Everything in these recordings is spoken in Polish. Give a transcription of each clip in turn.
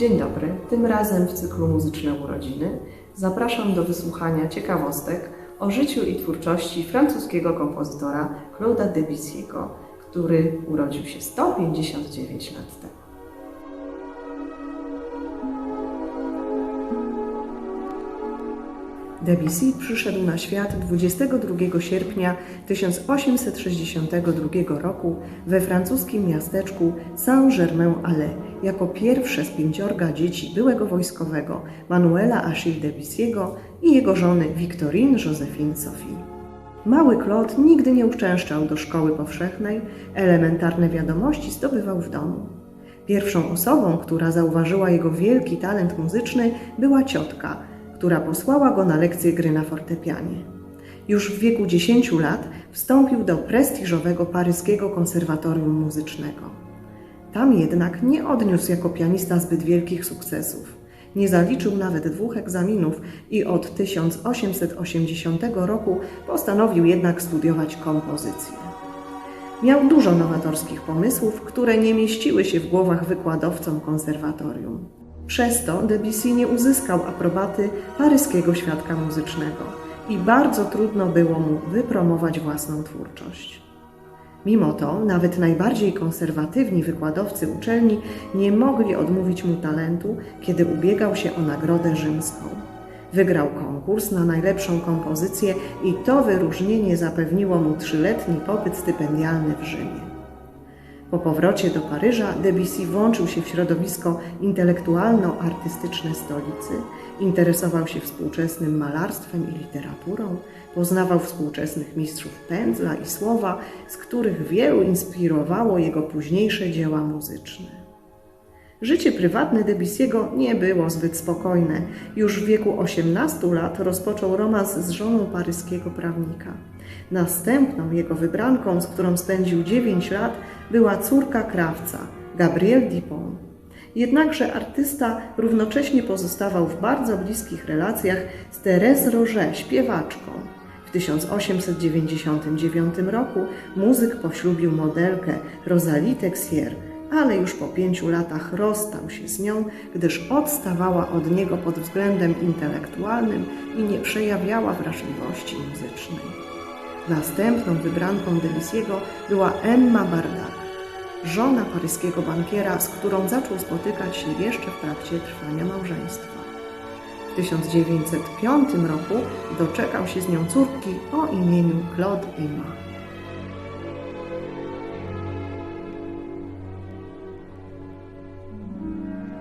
Dzień dobry, tym razem w cyklu Muzyczne Urodziny zapraszam do wysłuchania ciekawostek o życiu i twórczości francuskiego kompozytora Claude'a Debussy'ego, który urodził się 159 lat temu. Debussy przyszedł na świat 22 sierpnia 1862 roku we francuskim miasteczku Saint-Germain-en-Laye jako pierwsze z pięciorga dzieci byłego wojskowego Manuela Achille Debussy'ego i jego żony Victorine Josephine Sophie. Mały Claude nigdy nie uczęszczał do szkoły powszechnej, elementarne wiadomości zdobywał w domu. Pierwszą osobą, która zauważyła jego wielki talent muzyczny, była ciotka – która posłała go na lekcję gry na fortepianie. Już w wieku 10 lat wstąpił do prestiżowego paryskiego konserwatorium muzycznego. Tam jednak nie odniósł jako pianista zbyt wielkich sukcesów. Nie zaliczył nawet dwóch egzaminów i od 1880 roku postanowił jednak studiować kompozycję. Miał dużo nowatorskich pomysłów, które nie mieściły się w głowach wykładowcom konserwatorium. Przez to Debussy nie uzyskał aprobaty paryskiego świadka muzycznego i bardzo trudno było mu wypromować własną twórczość. Mimo to nawet najbardziej konserwatywni wykładowcy uczelni nie mogli odmówić mu talentu, kiedy ubiegał się o nagrodę rzymską. Wygrał konkurs na najlepszą kompozycję i to wyróżnienie zapewniło mu trzyletni pobyt stypendialny w Rzymie. Po powrocie do Paryża Debussy włączył się w środowisko intelektualno-artystyczne stolicy, interesował się współczesnym malarstwem i literaturą, poznawał współczesnych mistrzów pędzla i słowa, z których wielu inspirowało jego późniejsze dzieła muzyczne. Życie prywatne Debussy'ego nie było zbyt spokojne. Już w wieku 18 lat rozpoczął romans z żoną paryskiego prawnika. Następną jego wybranką, z którą spędził 9 lat, była córka krawca, Gabrielle Dupont. Jednakże artysta równocześnie pozostawał w bardzo bliskich relacjach z Thérèse Roger, śpiewaczką. W 1899 roku muzyk poślubił modelkę Rosalie Texier, ale już po pięciu latach rozstał się z nią, gdyż odstawała od niego pod względem intelektualnym i nie przejawiała wrażliwości muzycznej. Następną wybranką Debussy'ego była Emma Bardak, żona paryskiego bankiera, z którą zaczął spotykać się jeszcze w trakcie trwania małżeństwa. W 1905 roku doczekał się z nią córki o imieniu Claude Emma.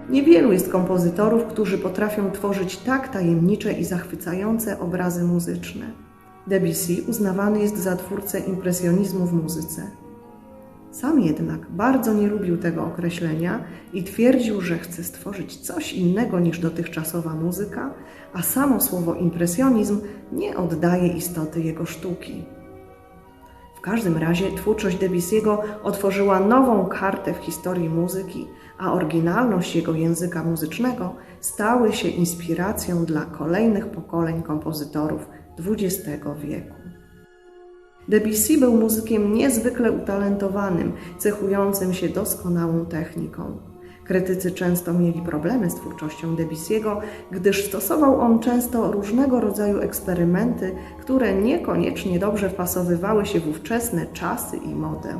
Niewielu jest kompozytorów, którzy potrafią tworzyć tak tajemnicze i zachwycające obrazy muzyczne. Debussy uznawany jest za twórcę impresjonizmu w muzyce. Sam jednak bardzo nie lubił tego określenia i twierdził, że chce stworzyć coś innego niż dotychczasowa muzyka, a samo słowo impresjonizm nie oddaje istoty jego sztuki. W każdym razie twórczość Debussy'ego otworzyła nową kartę w historii muzyki, a oryginalność jego języka muzycznego stały się inspiracją dla kolejnych pokoleń kompozytorów XX wieku. Debussy był muzykiem niezwykle utalentowanym, cechującym się doskonałą techniką. Krytycy często mieli problemy z twórczością Debussy'ego, gdyż stosował on często różnego rodzaju eksperymenty, które niekoniecznie dobrze wpasowywały się w ówczesne czasy i modę.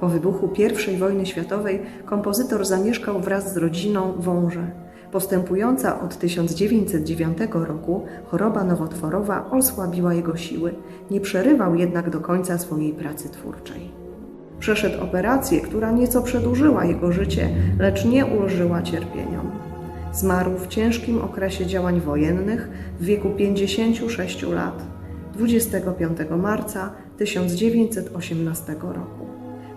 Po wybuchu I wojny światowej kompozytor zamieszkał wraz z rodziną Wąże. Postępująca od 1909 roku choroba nowotworowa osłabiła jego siły, nie przerywał jednak do końca swojej pracy twórczej. Przeszedł operację, która nieco przedłużyła jego życie, lecz nie ulżyła cierpieniom. Zmarł w ciężkim okresie działań wojennych w wieku 56 lat 25 marca 1918 roku.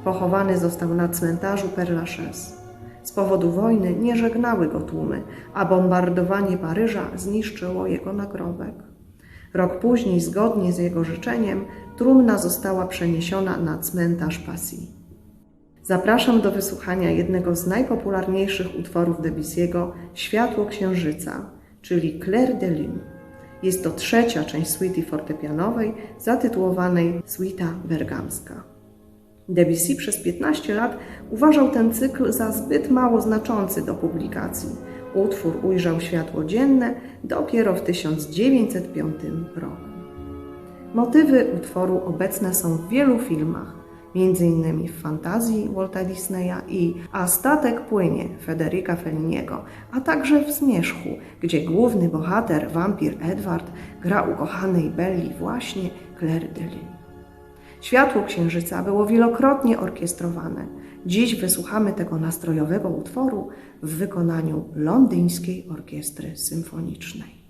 Pochowany został na cmentarzu Père Lachaise. Z powodu wojny nie żegnały go tłumy, a bombardowanie Paryża zniszczyło jego nagrobek. Rok później, zgodnie z jego życzeniem, trumna została przeniesiona na cmentarz Passy. Zapraszam do wysłuchania jednego z najpopularniejszych utworów Debussy'ego Światło Księżyca, czyli Clair de Lune. Jest to trzecia część suity fortepianowej zatytułowanej Suita Bergamska. Debussy przez 15 lat uważał ten cykl za zbyt mało znaczący do publikacji. Utwór ujrzał światło dzienne dopiero w 1905 roku. Motywy utworu obecne są w wielu filmach, m.in. w Fantazji Walta Disneya i A statek płynie Federica Felliniego, a także w Zmierzchu, gdzie główny bohater, wampir Edward, gra ukochanej Belli właśnie Claire Lune. Światło księżyca było wielokrotnie orkiestrowane. Dziś wysłuchamy tego nastrojowego utworu w wykonaniu Londyńskiej Orkiestry Symfonicznej.